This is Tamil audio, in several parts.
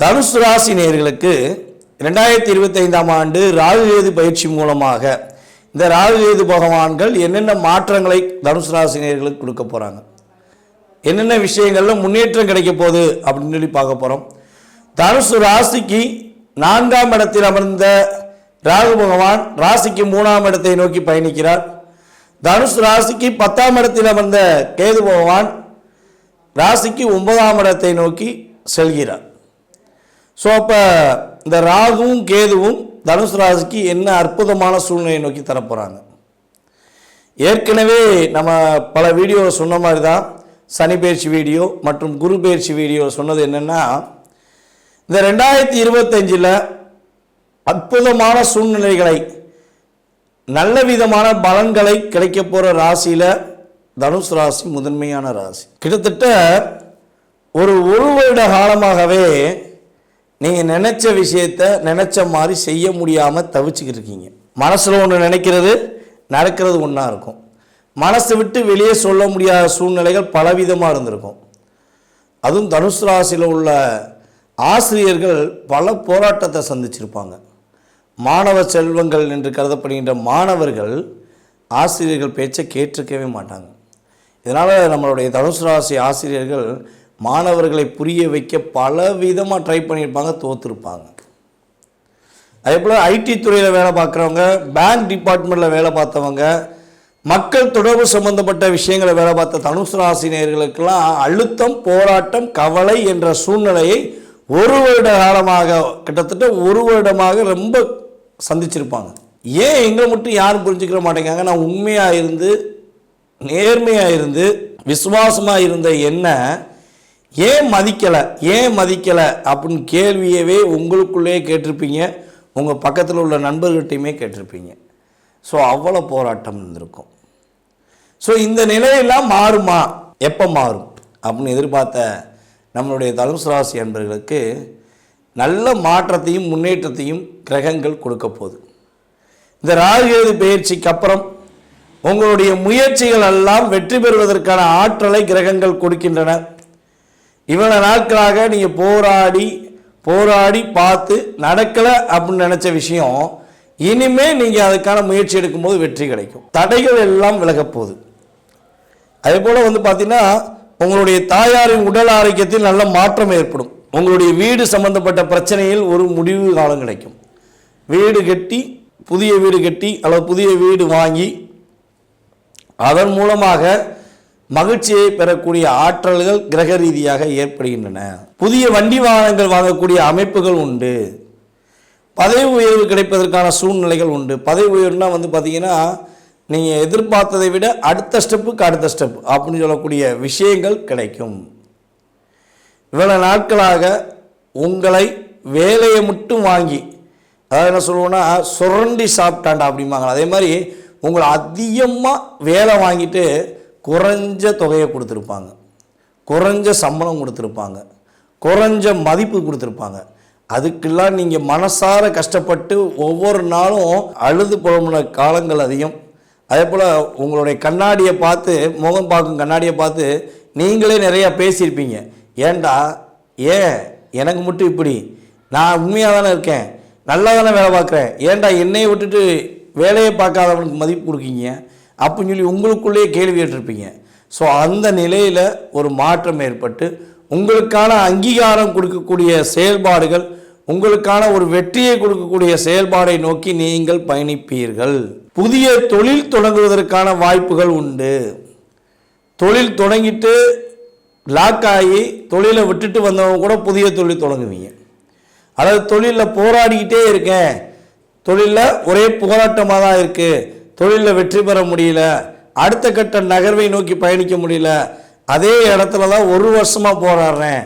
தனுசு ராசி நேர்களுக்கு ரெண்டாயிரத்தி இருபத்தைந்தாம் ஆண்டு ராகுகேது பயிற்சி மூலமாக இந்த ராகுகேது பகவான்கள் என்னென்ன மாற்றங்களை தனுசு ராசி நேர்களுக்கு கொடுக்க போகிறாங்க என்னென்ன விஷயங்களில் முன்னேற்றம் கிடைக்க போகுது அப்படின்னு சொல்லி பார்க்க போகிறோம் தனுசு ராசிக்கு நான்காம் இடத்தில் அமர்ந்த ராகு பகவான் ராசிக்கு மூணாம் இடத்தை நோக்கி பயணிக்கிறார். தனுசு ராசிக்கு பத்தாம் இடத்தில் அமர்ந்த கேது பகவான் ராசிக்கு ஒன்பதாம் இடத்தை நோக்கி செல்கிறார். ஸோ அப்போ இந்த ராகுவும் கேதுவும் தனுசு ராசிக்கு என்ன அற்புதமான சூழ்நிலையை நோக்கி தரப்போகிறாங்க ஏற்கனவே நம்ம பல வீடியோ சொன்ன மாதிரி தான் சனி பயிற்சி வீடியோ மற்றும் குரு பயிற்சி வீடியோ சொன்னது என்னென்னா இந்த ரெண்டாயிரத்தி இருபத்தஞ்சில் அற்புதமான சூழ்நிலைகளை நல்ல விதமான பலன்களை கிடைக்க போகிற ராசியில் தனுஷ் ராசி முதன்மையான ராசி. கிட்டத்தட்ட ஒரு ஒரு வருட காலமாகவே நீங்கள் நினச்ச விஷயத்த நினச்ச மாதிரி செய்ய முடியாமல் தவிச்சுக்கிட்டு இருக்கீங்க. மனசில் ஒன்று நினைக்கிறது நடக்கிறது ஒன்றா இருக்கும். மனசை விட்டு வெளியே சொல்ல முடியாத சூழ்நிலைகள் பலவிதமாக இருந்திருக்கும். அதுவும் தனுசு ராசியில் உள்ள ஆசிரியர்கள் பல போராட்டத்தை சந்திச்சிருப்பாங்க. மாணவ செல்வங்கள் என்று கருதப்படுகின்ற மாணவர்கள் ஆசிரியர்கள் பேச்சை கேட்டிருக்கவே மாட்டாங்க. இதனால் நம்மளுடைய தனுசு ராசி ஆசிரியர்கள் மாணவர்களை புரிய வைக்க பல விதமாக ட்ரை பண்ணியிருப்பாங்க தோற்றுருப்பாங்க அதே போல் ஐடி துறையில் வேலை பார்க்குறவங்க பேங்க் டிபார்ட்மெண்ட்டில் வேலை பார்த்தவங்க மக்கள் தொடர்பு சம்பந்தப்பட்ட விஷயங்களை வேலை பார்த்த தனுசு ராசினியர்களுக்கெல்லாம் அழுத்தம் போராட்டம் கவலை என்ற சூழ்நிலையை ஒரு வருட காலமாக கிட்டத்தட்ட ஒரு வருடமாக ரொம்ப சந்திச்சிருப்பாங்க. ஏன் எங்களை மட்டும் யாரும் புரிஞ்சுக்கிற மாட்டேங்காங்க நான் உண்மையாக இருந்து நேர்மையாக இருந்து விசுவாசமாக இருந்த என்ன ஏன் மதிக்கலை? ஏன் மதிக்கலை? அப்படின்னு கேள்வியவே உங்களுக்குள்ளேயே கேட்டிருப்பீங்க. உங்கள் பக்கத்தில் உள்ள நண்பர்கிட்டையுமே கேட்டிருப்பீங்க. ஸோ அவ்வளோ போராட்டம் இருந்திருக்கும். ஸோ இந்த நிலையெல்லாம் மாறுமா? எப்போ மாறும்? அப்படின்னு எதிர்பார்த்த நம்மளுடைய தனுசு ராசி அன்பர்களுக்கு நல்ல மாற்றத்தையும் முன்னேற்றத்தையும் கிரகங்கள் கொடுக்க போகுது. இந்த ராகுகேது பயிற்சிக்கு அப்புறம் உங்களுடைய முயற்சிகள் எல்லாம் வெற்றி பெறுவதற்கான ஆற்றலை கிரகங்கள் கொடுக்கின்றன. இவ்வளவு நாட்களாக நீங்கள் போராடி போராடி பார்த்து நடக்கலை அப்படின்னு நினச்ச விஷயம் இனிமே நீங்கள் அதுக்கான முயற்சி எடுக்கும்போது வெற்றி கிடைக்கும். தடைகள் எல்லாம் விலகப்போகுது அதே போல் வந்து பார்த்தீங்கன்னா உங்களுடைய தாயாரின் உடல் ஆரோக்கியத்தில் நல்ல மாற்றம் ஏற்படும். உங்களுடைய வீடு சம்பந்தப்பட்ட பிரச்சனையில் ஒரு முடிவு காலம் கிடைக்கும். வீடு கட்டி புதிய வீடு கட்டி அல்லது புதிய வீடு வாங்கி அதன் மூலமாக மகிழ்ச்சியை பெறக்கூடிய ஆற்றல்கள் கிரக ரீதியாக ஏற்படுகின்றன. புதிய வண்டி வாகனங்கள் வாங்கக்கூடிய அமைப்புகள் உண்டு. பதவி உயர்வு கிடைப்பதற்கான சூழ்நிலைகள் உண்டு. பதவி உயர்வுனா வந்து பார்த்தீங்கன்னா நீங்கள் எதிர்பார்த்ததை விட அடுத்த ஸ்டெப்புக்கு அடுத்த ஸ்டெப் அப்படின்னு சொல்லக்கூடிய விஷயங்கள் கிடைக்கும். இவ்வளவு நாட்களாக உங்களை வேலையை மட்டும் வாங்கி அதாவது என்ன சொல்லுவோன்னா சுரண்டி சாப்பிட்டாண்டா அப்படிம்பாங்க. அதே மாதிரி உங்களை அதிகமாக வேலை வாங்கிட்டு குறைஞ்ச தொகையை கொடுத்துருப்பாங்க. குறைஞ்ச சம்பளம் கொடுத்துருப்பாங்க. குறைஞ்ச மதிப்பு கொடுத்துருப்பாங்க. அதுக்கெல்லாம் நீங்கள் மனசார கஷ்டப்பட்டு ஒவ்வொரு நாளும் அழுது புலம்புன காலங்கள் அதிகம். அதே போல் உங்களுடைய கண்ணாடியை பார்த்து முகம் பார்க்கும் கண்ணாடியை பார்த்து நீங்களே நிறையா பேசியிருப்பீங்க. ஏன்டா ஏன்? எனக்கு மட்டும் இப்படி. நான் உண்மையாக தானே இருக்கேன். நல்லா தானே வேலை பார்க்குறேன். ஏன்டா என்னையை விட்டுட்டு வேலையை பார்க்காதவனுக்கு மதிப்பு கொடுக்கீங்க? அப்படின்னு சொல்லி உங்களுக்குள்ளேயே கேள்வி கேட்டிருப்பீங்க. ஸோ அந்த நிலையில் ஒரு மாற்றம் ஏற்பட்டு உங்களுக்கான அங்கீகாரம் கொடுக்கக்கூடிய செயல்பாடுகள் உங்களுக்கான ஒரு வெற்றியை கொடுக்கக்கூடிய செயல்பாடை நோக்கி நீங்கள் பயணிப்பீர்கள். புதிய தொழில் தொடங்குவதற்கான வாய்ப்புகள் உண்டு. தொழில் தொடங்கிட்டு லாக் ஆகி தொழிலை விட்டுட்டு வந்தவங்க கூட புதிய தொழில் தொடங்குவீங்க. அதாவது தொழிலில் போராடிக்கிட்டே இருக்கேன். தொழிலில் ஒரே போராட்டமாக தான் இருக்குது தொழிலில் வெற்றி பெற முடியல அடுத்த கட்ட நகர்வை நோக்கி பயணிக்க முடியல அதே இடத்துல தான் ஒரு வருஷமாக போராடுறேன்.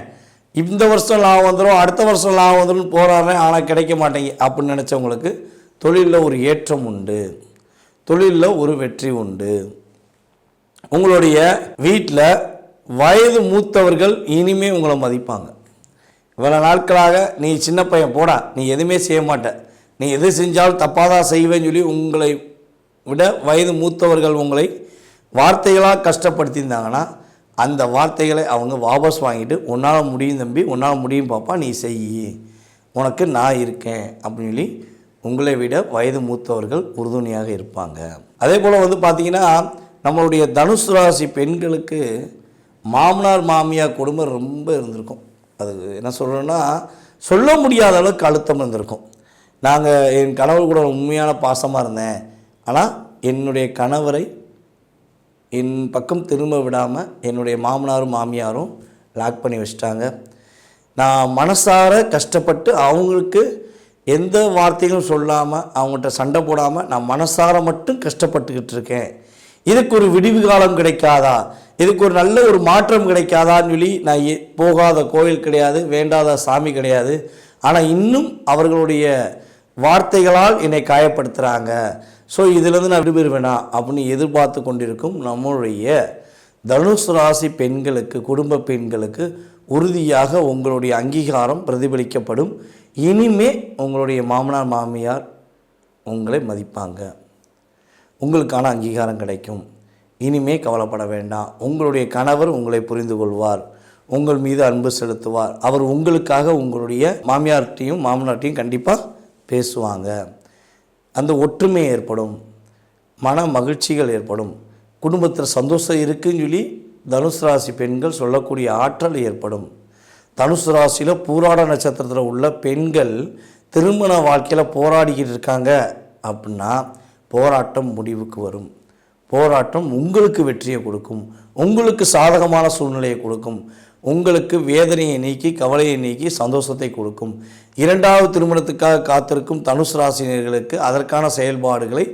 இந்த வருஷம் லாபம் வந்துடும் அடுத்த வருஷம் லாபம் வந்துடும் போராடுறேன் ஆனால் கிடைக்க மாட்டேங்க அப்படின்னு நினச்சவங்களுக்கு தொழிலில் ஒரு ஏற்றம் உண்டு. தொழிலில் ஒரு வெற்றி உண்டு. உங்களுடைய வீட்டில் வயது மூத்தவர்கள் இனிமே உங்களை மதிப்பாங்க. இவ்வளோ நாட்களாக நீ சின்ன பையன் போடா நீ எதுவுமே செய்ய மாட்ட. நீ எது செஞ்சாலும் தப்பாக தான் செய்வேன்னு சொல்லி உங்களை விட வயது மூத்தவர்கள் உங்களை வார்த்தைகளாக கஷ்டப்படுத்தியிருந்தாங்கன்னா அந்த வார்த்தைகளை அவங்க வாபஸ் வாங்கிட்டு உன்னால் முடியும் தம்பி உன்னால் முடியும் பாப்பா நீ செய். உனக்கு நான் இருக்கேன். அப்படின்னு சொல்லி உங்களை விட வயது மூத்தவர்கள் உறுதுணையாக இருப்பாங்க. அதே போல் வந்து பார்த்திங்கன்னா நம்மளுடைய தனுசு ராசி பெண்களுக்கு மாமனார் மாமியார் குடும்பம் ரொம்ப இருந்திருக்கும். அது என்ன சொல்கிறேன்னா சொல்ல முடியாத அளவுக்கு அழுத்தம் இருந்திருக்கும். நாங்கள் என் கணவர் கூட உண்மையான பாசமாக இருந்தேன். ஆனால் என்னுடைய கணவரை என் பக்கம் திரும்ப விடாமல் என்னுடைய மாமனாரும் மாமியாரும் லாக் பண்ணி வச்சிட்டாங்க. நான் மனசார கஷ்டப்பட்டு அவங்களுக்கு எந்த வார்த்தைகளும் சொல்லாமல் அவங்கள்ட்ட சண்டை போடாமல் நான் மனசார மட்டும் கஷ்டப்பட்டுக்கிட்டு இருக்கேன். இதுக்கு ஒரு விடிவு காலம் கிடைக்காதா? இதுக்கு ஒரு நல்ல ஒரு மாற்றம் கிடைக்காதான்னு சொல்லி நான் போகாத கோயில் கிடையாது வேண்டாத சாமி கிடையாது. ஆனால் இன்னும் அவர்களுடைய வார்த்தைகளால் என்னை காயப்படுத்துகிறாங்க ஸோ இதிலிருந்து நான் விடுபெறுவேனா அப்படின்னு எதிர்பார்த்து கொண்டிருக்கும் நம்மளுடைய தனுசு ராசி பெண்களுக்கு குடும்ப பெண்களுக்கு உறுதியாக உங்களுடைய அங்கீகாரம் பிரதிபலிக்கப்படும். இனிமே உங்களுடைய மாமனார் மாமியார் உங்களை மதிப்பாங்க. உங்களுக்கான அங்கீகாரம் கிடைக்கும். இனிமே கவலைப்பட வேண்டாம். உங்களுடைய கணவர் உங்களை புரிந்து கொள்வார். உங்கள் மீது அன்பு செலுத்துவார். அவர் உங்களுக்காக உங்களுடைய மாமியார்கிட்டையும் மாமனார்ட்டையும் கண்டிப்பாக பேசுவாங்க. அந்த ஒற்றுமை ஏற்படும் மன மகிழ்ச்சிகள் ஏற்படும் குடும்பத்தில் சந்தோஷம் இருக்குன்னு சொல்லி தனுசு ராசி பெண்கள் சொல்லக்கூடிய ஆற்றல் ஏற்படும். தனுசு ராசியில் பூராட நட்சத்திரத்தில் உள்ள பெண்கள் திருமண வாழ்க்கையில் போராடிக்கிட்டு இருக்காங்க அப்படின்னா போராட்டம் முடிவுக்கு வரும். போராட்டம் உங்களுக்கு வெற்றியை கொடுக்கும். உங்களுக்கு சாதகமான சூழ்நிலையை கொடுக்கும். உங்களுக்கு வேதனையை நீக்கி கவலையை நீக்கி சந்தோஷத்தை கொடுக்கும். இரண்டாவது திருமணத்துக்காக காத்திருக்கும் தனுசு ராசினியர்களுக்கு அதற்கான செயல்பாடுகளை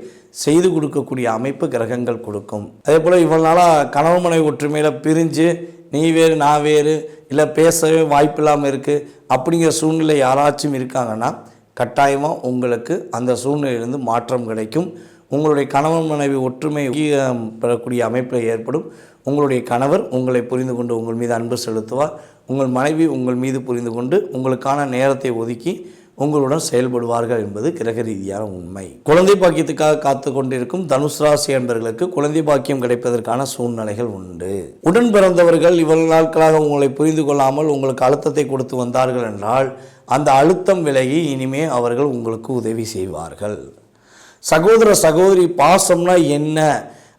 செய்து கொடுக்கக்கூடிய அமைப்பு கிரகங்கள் கொடுக்கும். அதே போல் இவ்வளோ நாளாக கணவன் மனைவி ஒற்றுமையில் பிரிஞ்சு நீ வேறு நான் வேறு இல்லை பேசவே வாய்ப்பு இல்லாமல் இருக்குது அப்படிங்கிற சூழ்நிலை யாராச்சும் இருக்காங்கன்னா கட்டாயமாக உங்களுக்கு அந்த சூழ்நிலையிலிருந்து மாற்றம் கிடைக்கும். உங்களுடைய கணவன் மனைவி ஒற்றுமை உயரம் பெறக்கூடிய அமைப்பில் ஏற்படும். உங்களுடைய கணவர் உங்களை புரிந்து கொண்டு உங்கள் மீது அன்பு செலுத்துவார். உங்கள் மனைவி உங்கள் மீது புரிந்து கொண்டு உங்களுக்கான நேரத்தை ஒதுக்கி உங்களுடன் செயல்படுவார்கள் என்பது கிரக ரீதியான உண்மை. குழந்தை பாக்கியத்துக்காக காத்து கொண்டிருக்கும் தனுஷ் ராசி என்பவர்களுக்கு குழந்தை பாக்கியம் கிடைப்பதற்கான சூழ்நிலைகள் உண்டு. உடன் பிறந்தவர்கள் இவ்வளவு நாட்களாக உங்களை புரிந்து கொள்ளாமல் உங்களுக்கு அழுத்தத்தை கொடுத்து வந்தார்கள் என்றால் அந்த அழுத்தம் விலகி இனிமே அவர்கள் உங்களுக்கு உதவி செய்வார்கள். சகோதர சகோதரி பாசம்னா என்ன?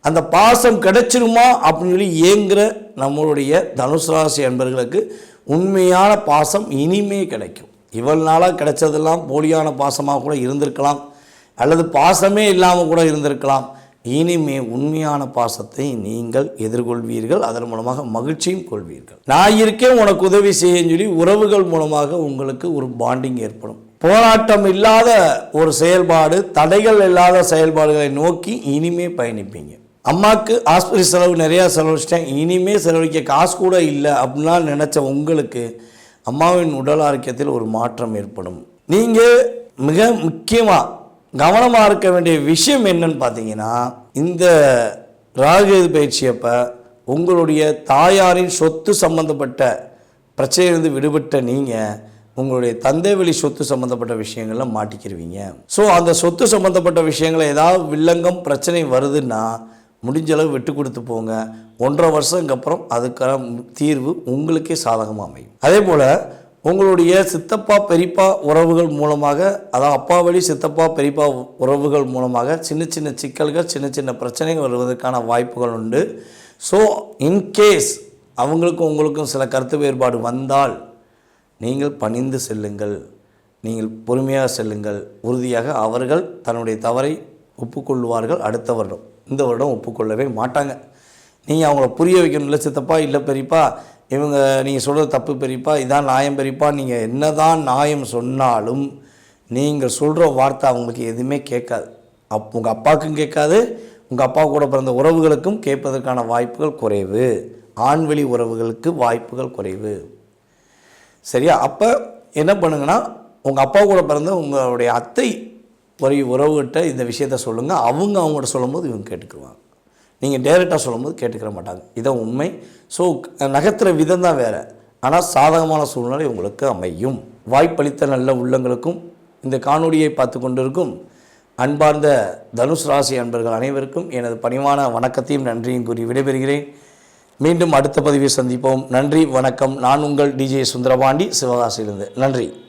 அந்த பாசம் கிடைச்சிருமா அப்படின்னு சொல்லி ஏங்குற நம்மளுடைய தனுசு ராசி அன்பர்களுக்கு உண்மையான பாசம் இனிமே கிடைக்கும். இவ்வளவு நாளாக கிடைச்சதெல்லாம் போலியான பாசமாக கூட இருந்திருக்கலாம். அல்லது பாசமே இல்லாமல் கூட இருந்திருக்கலாம். இனிமே உண்மையான பாசத்தை நீங்கள் எதிர்கொள்வீர்கள். அதன் மூலமாக மகிழ்ச்சியும் கொள்வீர்கள். நான் இருக்கேன் உனக்கு உதவி செய்யன்னு சொல்லி உறவுகள் மூலமாக உங்களுக்கு ஒரு பாண்டிங் ஏற்படும். போராட்டம் இல்லாத ஒரு செயல்பாடு தடைகள் இல்லாத செயல்பாடுகளை நோக்கி இனிமே பயணிப்பீங்க. அம்மாவுக்கு ஆஸ்பத்திரி செலவு நிறையா செலவழிச்சிட்டேன். இனிமே செலவழிக்க காசு கூட இல்லை அப்படின்லாம் நினச்ச உங்களுக்கு அம்மாவின் உடல் ஆரோக்கியத்தில் ஒரு மாற்றம் ஏற்படும். நீங்கள் மிக முக்கியமாக கவனமாக இருக்க வேண்டிய விஷயம் என்னன்னு பார்த்தீங்கன்னா இந்த ராகுகேது பயிற்சியப்போ உங்களுடைய தாயாரின் சொத்து சம்பந்தப்பட்ட பிரச்சனையிலிருந்து விடுபட்ட நீங்கள் உங்களுடைய தந்தை வழி சொத்து சம்மந்தப்பட்ட விஷயங்கள்ல மாட்டிக்கிருவீங்க. ஸோ அந்த சொத்து சம்மந்தப்பட்ட விஷயங்களை ஏதாவது வில்லங்கம் பிரச்சனை வருதுன்னா முடிஞ்ச அளவு விட்டு கொடுத்து போங்க. ஒன்றரை வருஷத்துக்கு அப்புறம் அதுக்கான தீர்வு உங்களுக்கே சாதகமாக அமையும். அதே போல் உங்களுடைய சித்தப்பா பெரியப்பா உறவுகள் மூலமாக அதாவது அப்பா வழி சித்தப்பா பெரியப்பா உறவுகள் மூலமாக சின்ன சின்ன சிக்கல்கள் சின்ன சின்ன பிரச்சனைகள் வருவதற்கான வாய்ப்புகள் உண்டு. ஸோ இன்கேஸ் அவங்களுக்கும் உங்களுக்கும் சில கருத்து வேறுபாடு வந்தால் நீங்கள் பணிந்து செல்லுங்கள். நீங்கள் பொறுமையாக செல்லுங்கள். உறுதியாக அவர்கள் தன்னுடைய தவறை ஒப்புக்கொள்வார்கள். அடுத்த வருடம் இந்த வருடம் ஒப்புக்கொள்ளவே மாட்டாங்க. நீங்கள் அவங்கள புரிய வைக்கணும் இல்லை சித்தப்பா இல்லை பெரியப்பா? இவங்க நீங்கள் சொல்கிறது தப்பு பெரியப்பா இதான் நியாயம் பெரியப்பா? நீங்கள் என்னதான் நியாயம் சொன்னாலும் நீங்கள் சொல்கிற வார்த்தை அவங்களுக்கு எதுவுமே கேட்காது. அப் உங்கள் அப்பாவுக்கும் கேட்காது. உங்கள் அப்பா கூட பிறந்த உறவுகளுக்கும் கேட்பதற்கான வாய்ப்புகள் குறைவு. ஆண்வெளி உறவுகளுக்கு வாய்ப்புகள் குறைவு. சரியா? அப்போ என்ன பண்ணுங்கன்னா உங்கள் அப்பா கூட பிறந்த உங்களுடைய அத்தை ஒரு உறவுகிட்ட இந்த விஷயத்த சொல்லுங்கள் அவங்க அவங்கள்ட்ட சொல்லும்போது இவங்க கேட்டுக்குவாங்க நீங்கள் டேரெக்டாக சொல்லும்போது கேட்டுக்கிற மாட்டாங்க. இதான் உண்மை. ஸோ நகர்த்துற விதம் தான் வேறு. ஆனால் சாதகமான சூழ்நிலை உங்களுக்கு அமையும். வாய்ப்பளித்த நல்ல உள்ளங்களுக்கும் இந்த காணொலியை பார்த்து கொண்டிருக்கும் அன்பார்ந்த தனுஷ் ராசி அன்பர்கள் அனைவருக்கும் எனது பணிவான வணக்கத்தையும் நன்றியும் கூறி விடைபெறுகிறேன். மீண்டும் அடுத்த பதிவை சந்திப்போம். நன்றி வணக்கம். நான் உங்கள் டிஜே சுந்தரபாண்டி சிவகாசியிலிருந்து. நன்றி.